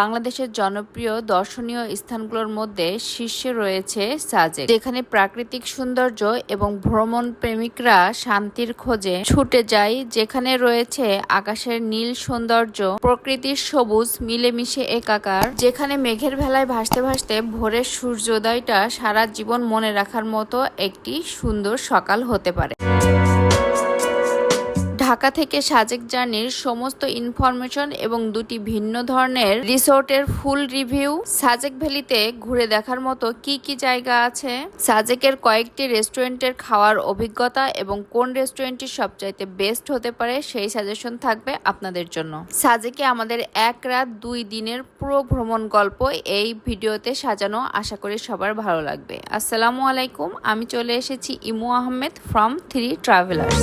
বাংলাদেশের জনপ্রিয় দর্শনীয় স্থানগুলোর মধ্যে শীর্ষে রয়েছে সাজেক, যেখানে প্রাকৃতিক সৌন্দর্য এবং ভ্রমণ প্রেমিকরা শান্তির খোঁজে ছুটে যায়। যেখানে রয়েছে আকাশের নীল সৌন্দর্য, প্রকৃতির সবুজ, মিলেমিশে একাকার, যেখানে মেঘের ভেলায় ভাসতে ভাসতে ভোরের সূর্যোদয়টা সারা জীবন মনে রাখার মতো একটি সুন্দর সকাল হতে পারে। ঢাকা থেকে সাজেক জার্নির সমস্ত ইনফরমেশন এবং দুটি ভিন্ন ধরনের রিসোর্টের ফুল রিভিউ সাজেক ভ্যালিতে ঘুরে দেখার মতো কি কি জায়গা আছে? সাজেকের কয়েকটি রেস্টুরেন্টের খাওয়ার অভিজ্ঞতা এবং কোন রেস্টুরেন্টটি সবচাইতে বেস্ট হতে পারে সেই সাজেশন থাকবে আপনাদের জন্য। সাজেকে আমাদের এক রাত দুই দিনের পুরো ভ্রমণ গল্প এই ভিডিওতে সাজানো আশা করি সবার ভালো লাগবে। আসসালামু আলাইকুম, আমি চলে এসেছি ইমু আহমেদ ফ্রম থ্রি ট্রাভেলার্স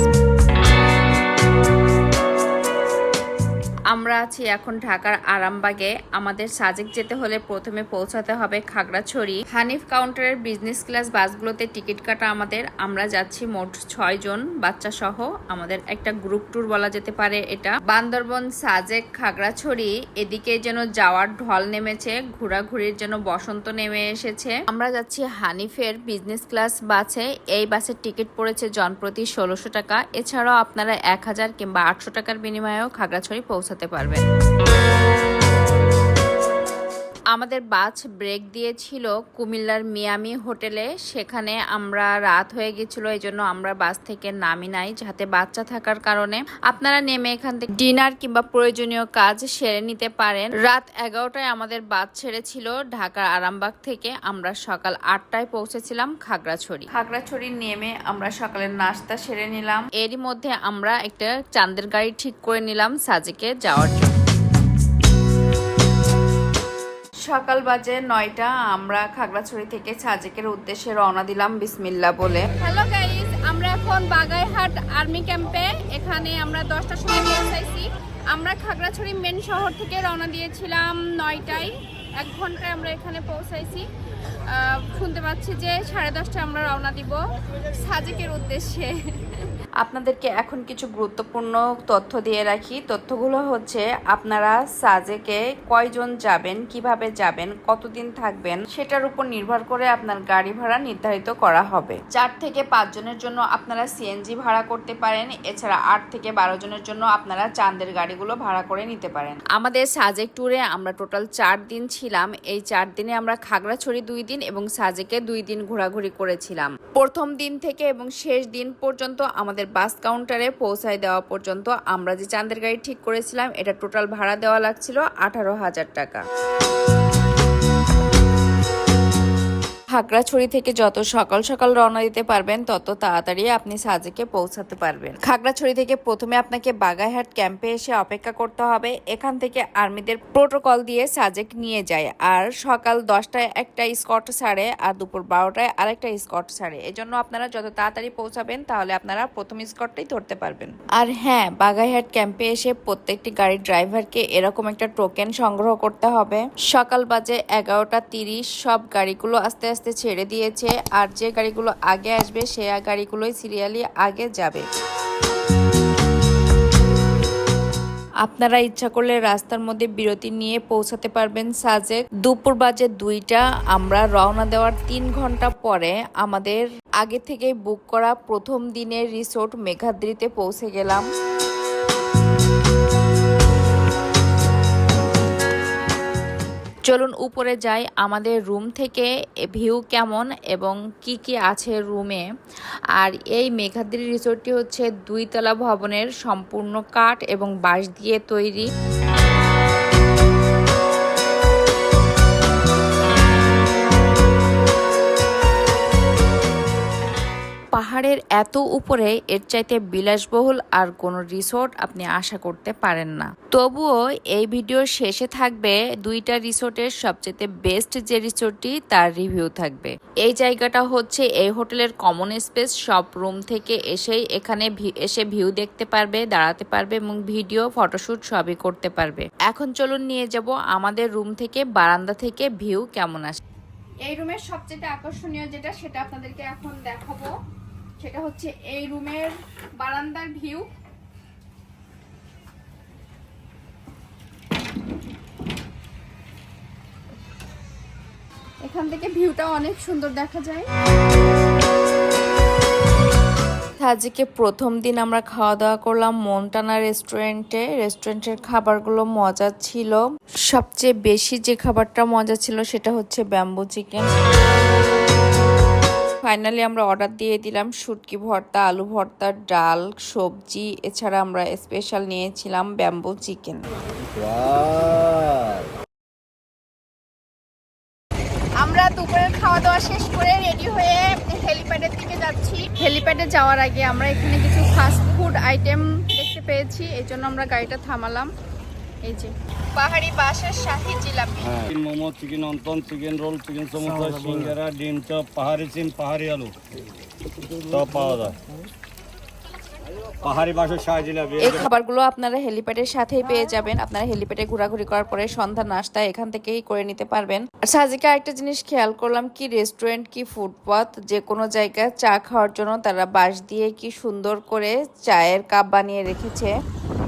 আমরা আছি এখন ঢাকার আরামবাগে। আমাদের সাজেক যেতে হলে প্রথমে পৌঁছাতে হবে খাগড়াছড়ি। হানিফ কাউন্টারের বিজনেস ক্লাস বাসগুলোতে টিকিট কাটা আমাদের। আমরা যাচ্ছি মোট ছয় জন বাচ্চা সহ। আমাদের একটা গ্রুপ ট্যুর বলা যেতে পারে এটা। বান্দরবন, সাজেক, খাগড়াছড়ি, এদিকে যেন যাওয়ার ঢল নেমেছে, ঘোরাঘুরির যেন বসন্ত নেমে এসেছে। আমরা যাচ্ছি হানিফের বিজনেস ক্লাস বাসে। এই বাসের টিকিট পড়েছে জনপ্রতি ষোলোশো টাকা। এছাড়াও আপনারা এক হাজার কিংবা আটশো টাকার বিনিময়েও খাগড়াছড়ি পৌঁছাতে পারবেন আমাদের বাস ব্রেক দিয়েছিল কুমিল্লার মিয়ামি হোটেলে। সেখানে আমরা রাত হয়ে গেছিল এই জন্য আমরা বাস থেকে নামি নাই যাতে বাচ্চা থাকার কারণে। আপনারা নেমে এখান থেকে ডিনার কিংবা প্রয়োজনীয় কাজ সেরে নিতে পারেন। রাত এগারোটায় আমাদের বাস ছেড়েছিল ঢাকার আরামবাগ থেকে। আমরা সকাল আটটায় পৌঁছেছিলাম খাগড়াছড়ি। খাগড়াছড়ি নেমে আমরা সকালের নাস্তা সেরে নিলাম। এরই মধ্যে আমরা একটা চান্দের গাড়ি ঠিক করে নিলাম সাজেকে যাওয়ার জন্য। সকাল বাজে নয়টা, আমরা খাগড়াছড়ি থেকে সাজেকের উদ্দেশ্যে রওনা দিলাম বিসমিল্লা বলে। হ্যালো গাইস আমরা এখন বাগাইহাট আর্মি ক্যাম্পে, এখানে আমরা দশটার সময় পৌঁছাইছি। আমরা খাগড়াছড়ি মেন শহর থেকে রওনা দিয়েছিলাম নয়টায়। এক ঘন্টায় আমরা এখানে পৌঁছাইছি। শুনতে পাচ্ছি যে সাড়ে দশটায় আমরা রওনা দিব সাজেকের উদ্দেশ্যে। আপনাদেরকে এখন কিছু গুরুত্বপূর্ণ তথ্য দিয়ে রাখি। তথ্যগুলো হচ্ছে, আপনারা সাজেকে কয়জন যাবেন, কীভাবে যাবেন, কতদিন থাকবেন, সেটার উপর নির্ভর করে আপনার গাড়ি ভাড়া নির্ধারিত করা হবে। চার থেকে পাঁচ জনের জন্য আপনারা সিএনজি ভাড়া করতে পারেন, এছাড়া আট থেকে বারো জনের জন্য আপনারা চাঁদের গাড়িগুলো ভাড়া করে নিতে পারেন। আমাদের সাজেক ট্যুরে আমরা টোটাল চার দিন ছিলাম। এই চার দিনে আমরা খাগড়াছড়ি দুই দিন এবং সাজেকে দুই দিন ঘোরাঘুরি করেছিলাম। প্রথম দিন থেকে এবং শেষ দিন পর্যন্ত আমাদের বাস কাউন্টারে পৌঁছায় দেওয়া পর্যন্ত আমরা যে চাঁদের গাড়ি ঠিক করেছিলাম, এটা টোটাল ভাড়া দেওয়া লাগছিল আঠারো হাজার টাকা। খাগড়াছড়ি থেকে যত সকাল সকাল রওনা দিতে পারবেন, তত তাড়াতাড়ি আপনি সাজেকে পৌঁছাতে পারবেন। খাগড়াছড়ি থেকে প্রথমে আপনাকে বাগাইহাট ক্যাম্পে এসে অপেক্ষা করতে হবে। এখান থেকে আর্মিদের প্রোটোকল দিয়ে সাজেক নিয়ে যায়। আর সকাল দশটায় একটা স্কট ছাড়ে আর দুপুর বারোটায় আরেকটা স্কট ছাড়ে। এজন্য আপনারা যত তাড়াতাড়ি পৌঁছাবেন, তাহলে আপনারা প্রথম স্কটটাই ধরতে পারবেন। আর হ্যাঁ বাগাইহাট ক্যাম্পে এসে প্রত্যেকটি গাড়ির ড্রাইভারকে এরকম একটা টোকেন সংগ্রহ করতে হবে। সকাল বাজে এগারোটা তিরিশ, সব গাড়িগুলো আস্তে আস্তে ছেড়ে দিয়েছে আর যে গাড়িগুলো আগে আসবে সে গাড়িগুলোই সিরিয়ালি আগে যাবে। আপনারা ইচ্ছা করলে রাস্তার মধ্যে বিরতি নিয়ে পৌঁছাতে পারবেন সাজেক। দুপুর বাজে দুইটা, আমরা রওনা দেওয়ার তিন ঘণ্টা পরে আমাদের আগে থেকে বুক করা প্রথম দিনের রিসোর্ট মেঘাদ্রিতে পৌঁছে গেলাম। চলুন উপরে যাই, আমাদের রুম থেকে ভিউ কেমন এবং কি কি আছে রুমে। আর এই মেঘাদ্রি রিসোর্টটি হচ্ছে দুই তলা ভবনের সম্পূর্ণ কাঠ এবং বাঁশ দিয়ে তৈরি। পাহাড়ের এত উপরে এর চাইতে বিলাসবহুল আর কোনো রিসোর্ট আপনি আশা করতে পারেন না। তবুও এই ভিডিওর শেষে থাকবে দুইটা রিসোর্টের সবচেয়ে বেস্ট যে রিসোর্টটি, তার রিভিউ থাকবে। এই জায়গাটা হচ্ছে এই হোটেলের কমন স্পেস, সব রুম থেকে এসেই এখানে এসে ভিউ দেখতে পারবে, দাঁড়াতে পারবে এবং ভিডিও, ফটোশুট সবই করতে পারবে। এখন চলুন নিয়ে যাব আমাদের রুম থেকে, বারান্দা থেকে ভিউ কেমন আসে, এই রুমের সবচেয়ে আকর্ষণীয় যেটা, সেটা আপনাদেরকে এখন দেখাবো। সেটা হচ্ছে এই রুমের বারান্দার ভিউ। এখান থেকে ভিউটা অনেক সুন্দর দেখা যায়। সাজিকে প্রথম দিন আমরা খাওয়া দাওয়া করলাম মন্টানা রেস্টুরেন্টে। রেস্টুরেন্টের খাবারগুলো মজা ছিল। সবচেয়ে বেশি যে খাবারটা মজা ছিল সেটা হচ্ছে ব্যাম্বু চিকেন। ফাইনালি আমরা অর্ডার দিয়ে দিলাম শুটকি ভর্তা, আলু ভর্তা, ডাল, সবজি। এছাড়া আমরা স্পেশাল নিয়েছিলাম ব্যাম্বু চিকেন আমরা দুপুরের খাওয়া দাওয়া শেষ করে রেডি হয়ে হেলিপ্যাডের দিকে যাচ্ছি। হেলিপ্যাডে যাওয়ার আগে আমরা এখানে কিছু ফাস্ট ফুড আইটেম দেখতে পেয়েছি এই জন্য আমরা গাড়িটা থামালাম। এই যে পাহাড়ি বাসার শাহি জিলাপি। চিকেন মোমো চিকেন অন্তন চিকেন রোল চিকেন সমোসা সিঙ্গারা ডিম চপ পাহাড়ি সিম পাহাড়ি আলু। সব পাওয়া যায়। পাহাড়ি বাসার শাহ জিলাপি। এই খাবারগুলো আপনারা হেলিপ্যাডের সাথেই পেয়ে যাবেন। আপনারা হেলিপ্যাডে ঘোরাঘুরি করার পরে সন্ধ্যা নাস্তা এখান থেকেই করে নিতে পারবেন। আর সাজিকে আরেকটা জিনিস খেয়াল করলাম কি রেস্টুরেন্ট কি ফুটপাথ যে কোনো জায়গায় চা খাওয়ার জন্য তারা বাঁশ দিয়ে কি সুন্দর করে চায়ের কাপ বানিয়ে রেখেছে।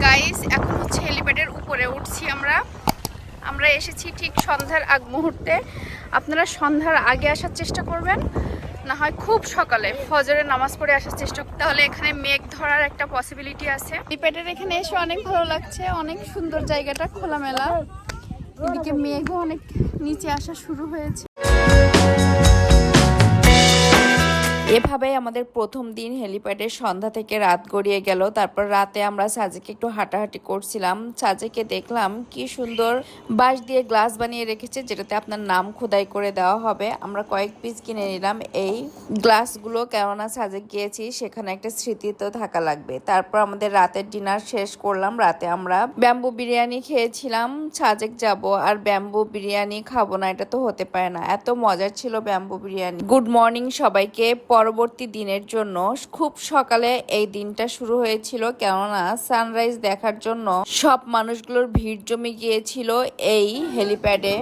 গাইস এখন হচ্ছে হেলিপ্যাডের উপরে উঠছি আমরা। আমরা এসেছি ঠিক সন্ধ্যার আগ মুহূর্তে। আপনারা সন্ধ্যার আগে আসার চেষ্টা করবেন। না হয় খুব সকালে। ফজরে নামাজ পড়ে আসার চেষ্টা। তাহলে এখানে মেঘ ধরার একটা পসিবিলিটি আছে। হেলিপ্যাডের এখানে এসে অনেক ভালো লাগছে। অনেক সুন্দর জায়গাটা খোলামেলা। এদিকে মেঘও অনেক নিচে আসা শুরু হয়েছে। এভাবেই আমাদের প্রথম দিন হেলিপ্যাডের সন্ধ্যা থেকে রাত গড়িয়ে গেল। তারপর রাতে আমরা সাজেকে একটু হাঁটাহাঁটি করছিলাম। সাজেকে দেখলাম কি সুন্দর বাঁশ দিয়ে গ্লাস বানিয়ে রেখেছে, যেটাতে আপনার নাম খোদাই করে দেওয়া হবে। আমরা কয়েক পিস কিনে নিলাম। এই গ্লাসগুলো কেননা সাজেক গিয়েছি, সেখানে একটা স্মৃতি তো থাকা লাগবে। তারপর আমাদের রাতের ডিনার শেষ করলাম। রাতে আমরা ব্যাম্বু বিরিয়ানি খেয়েছিলাম। সাজেক যাব আর ব্যাম্বু বিরিয়ানি খাব না, এটা তো হতে পারে না। এত মজার ছিল ব্যাম্বু বিরিয়ানি। গুড মর্নিং সবাইকে। পরবর্তী দিনের জন্য খুব সকালে এই দিনটা শুরু হয়েছিল। কেননা সানরাইজ দেখার জন্য সব মানুষগুলোর ভিড় জমে গিয়েছিল এই হেলিপ্যাডে।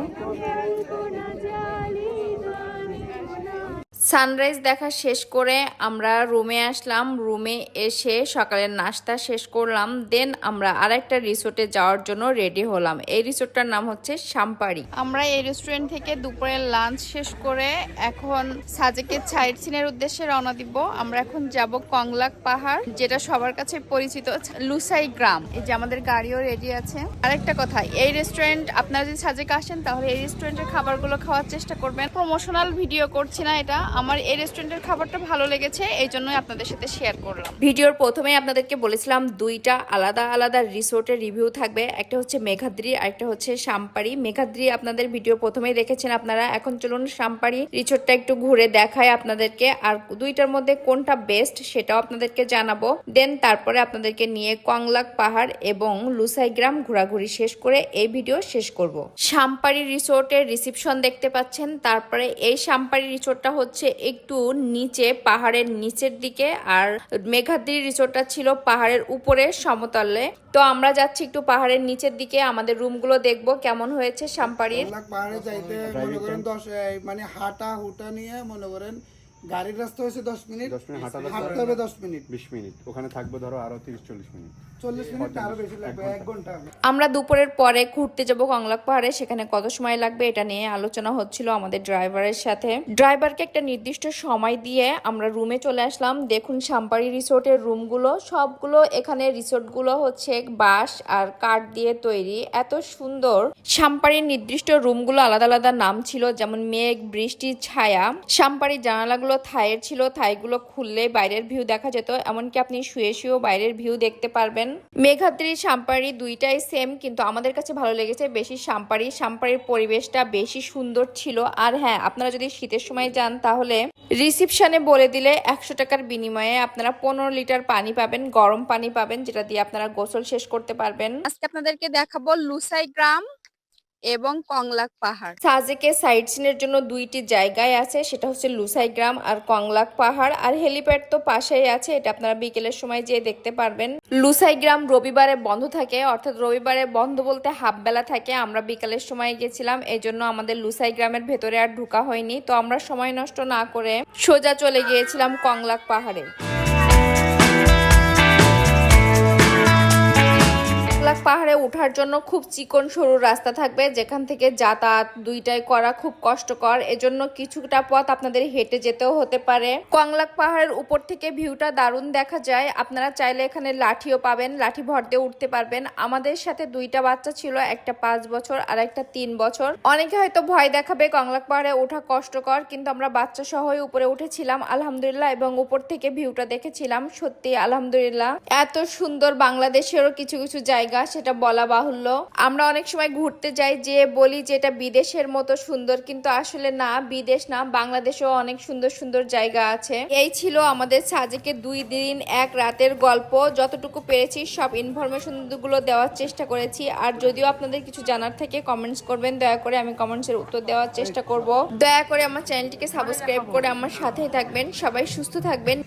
সানরাইজ দেখা শেষ করে আমরা রুমে আসলাম। রুমে এসে সকালের নাস্তা শেষ করলাম। দেন আমরা আরেকটা রিসোর্টে যাওয়ার জন্য রেডি হলাম। এই রিসোর্টটার নাম হচ্ছে সাম্পাড়ি আমরা এই রেস্টুরেন্ট থেকে দুপুরের লাঞ্চ শেষ করে এখন সাজেকের সাইড সিনের উদ্দেশ্যে রওনা দিব। আমরা এখন যাব কংলাক পাহাড়, যেটা সবার কাছে পরিচিত লুসাই গ্রাম। এই যে আমাদের গাড়িও রেডি আছে। আরেকটা কথা, এই রেস্টুরেন্ট আপনারা যদি সাজেকে আসেন, তাহলে এই রেস্টুরেন্টের খাবারগুলো খাওয়ার চেষ্টা করবেন। প্রমোশনাল ভিডিও করছি না এটা। আমার এই রেস্টুরেন্টের খাবারটা ভালো লেগেছে, এই জন্যই আপনাদের সাথে শেয়ার করলাম। ভিডিওর প্রথমে আপনাদেরকে বলেছিলাম, দুইটা আলাদা আলাদা রিসোর্টের রিভিউ থাকবে। একটা হচ্ছে মেঘাদ্রি, আর একটা হচ্ছে সাম্পাড়ি। মেঘাদ্রি আপনাদের ভিডিও প্রথমেই দেখেছেন আপনারা। এখন চলুন সাম্পাড়ি রিসোর্টটা একটু ঘুরে দেখায় আপনাদেরকে। আর দুইটার মধ্যে কোনটা বেস্ট সেটাও আপনাদেরকে জানাব। দেন তারপরে আপনাদেরকে নিয়ে কংলাক পাহাড় এবং লুসাই গ্রাম ঘোরাঘুরি শেষ করে এই ভিডিও শেষ করব। সাম্পাড়ি রিসোর্টের রিসিপশন দেখতে পাচ্ছেন। তারপরে এই সাম্পাড়ি রিসোর্টটা হচ্ছে একটু নিচে পাহাড়ের নিচের দিকে আর মেঘাদ্রি রিসোর্টটা ছিল পাহাড়ের উপরে সমতলে। তো আমরা যাচ্ছি একটু পাহাড়ের নিচের দিকে আমাদের রুমগুলো দেখব কেমন হয়েছে সাম্পাড়ির পাহাড়ে যাইতে মনে করেন দশ মানে হাঁটা হুটা নিয়ে মনে করেন গাড়ির রাস্তা হয়েছে দশ মিনিট দশ মিনিট হাঁটা হাঁটতে হবে দশ মিনিট। বিশ মিনিট। ওখানে থাকবে ধরো আরও তিরিশ চল্লিশ মিনিট। চল্লিশ মিনিট আরও বেশি লাগবে এক ঘণ্টা। আমরা দুপুরের পরে ঘুরতে যাব কংলাক পাহাড়ে সেখানে কত সময় লাগবে এটা নিয়ে আলোচনা হচ্ছিল আমাদের ড্রাইভারের সাথে। ড্রাইভারকে একটা নির্দিষ্ট সময় দিয়ে আমরা রুমে চলে আসলাম। দেখুন সাম্পাড়ি রিসোর্টের রুমগুলো সবগুলো এখানে রিসোর্টগুলো হচ্ছে বাঁশ আর কাঠ দিয়ে তৈরি এত সুন্দর। সাম্পারির নির্দিষ্ট রুমগুলো আলাদা আলাদা নাম ছিল যেমন মেঘ বৃষ্টি ছায়া। সাম্পাড়ির জানালাগুলো থায়ের ছিল থাইগুলো খুললে বাইরের ভিউ দেখা যেত এমনকি আপনি শুয়ে শুয়েও বাইরের ভিউ দেখতে পারবেন। মেঘাদ্রি শাম্পারি দুইটাই সেম কিন্তু আমাদের কাছে ভালো লেগেছে বেশি শাম্পারি শাম্পারির পরিবেশটা বেশি সুন্দর ছিল। আর হ্যাঁ আপনারা যদি শীতের সময় যান, তাহলে রিসিপশনে বলে দিলে একশো টাকার বিনিময়ে আপনারা পনেরো লিটার পানি পাবেন, গরম পানি পাবেন, যেটা দিয়ে আপনারা গোসল শেষ করতে পারবেন। আজকে আপনাদেরকে দেখাবো লুসাই গ্রাম। এবং কংলাক পাহাড়। সাজেকে সাইট সিনের জন্য দুইটি জায়গায় আছে, সেটা হচ্ছে লুসাই গ্রাম আর কংলাক পাহাড়। আর হেলিপ্যাড তো পাশেই আছে, এটা আপনারা বিকেলের সময় যেয়ে দেখতে পারবেন। লুসাই গ্রাম রবিবারে বন্ধ থাকে, অর্থাৎ রবিবারে বন্ধ বলতে হাফ বেলা থাকে, আমরা বিকালের সময় গেছিলাম এই জন্য আমাদের লুসাই গ্রামের ভেতরে আর ঢোকা হয়নি। তো আমরা সময় নষ্ট না করে সোজা চলে গিয়েছিলাম কংলাক পাহাড়ে। কংলাক পাহাড়ে ওঠার জন্য খুব চিকন সরু রাস্তা থাকবে, যেখান থেকে যাতায়াত দুইটাই করা খুব কষ্টকর। এজন্য কিছুটা পথ আপনাদের হেঁটে যেতেও হতে পারে। কংলাক পাহাড়ের উপর থেকে ভিউটা দারুণ দেখা যায়। আপনারা চাইলে এখানে লাঠিও পাবেন, লাঠি ভর দিয়ে উঠতে পারবেন। আমাদের সাথে দুইটা বাচ্চা ছিল, একটা পাঁচ বছর আর একটা তিন বছর। অনেকে হয়তো ভয় দেখাবে কংলাক পাহাড়ে ওঠা কষ্টকর, কিন্তু আমরা বাচ্চা সহই উপরে উঠেছিলাম, আলহামদুলিল্লাহ, এবং উপর থেকে ভিউটা দেখেছিলাম। সত্যি, আলহামদুলিল্লাহ। এত সুন্দর বাংলাদেশেরও কিছু কিছু জায়গা সেটা বলা বাহুল্য। আমরা অনেক সময় ঘুরতে যাই, যে বলি যে এটা বিদেশের মতো সুন্দর, কিন্তু আসলে না, বিদেশ না, বাংলাদেশেও অনেক সুন্দর সুন্দর জায়গা আছে। এই ছিল আমাদের সাজেকে দুই দিন, এক রাতের গল্প। যতটুকু পেরেছি, সব ইনফরমেশনগুলো দেওয়ার চেষ্টা করেছি। আর যদিও আপনাদের কিছু জানার থেকে কমেন্টস করবেন, দয়া করে আমি কমেন্টসের উত্তর দেওয়ার চেষ্টা করব। দয়া করে আমার চ্যানেলটিকে সাবস্ক্রাইব করে আমার সাথেই থাকবেন। সবাই সুস্থ থাকবেন।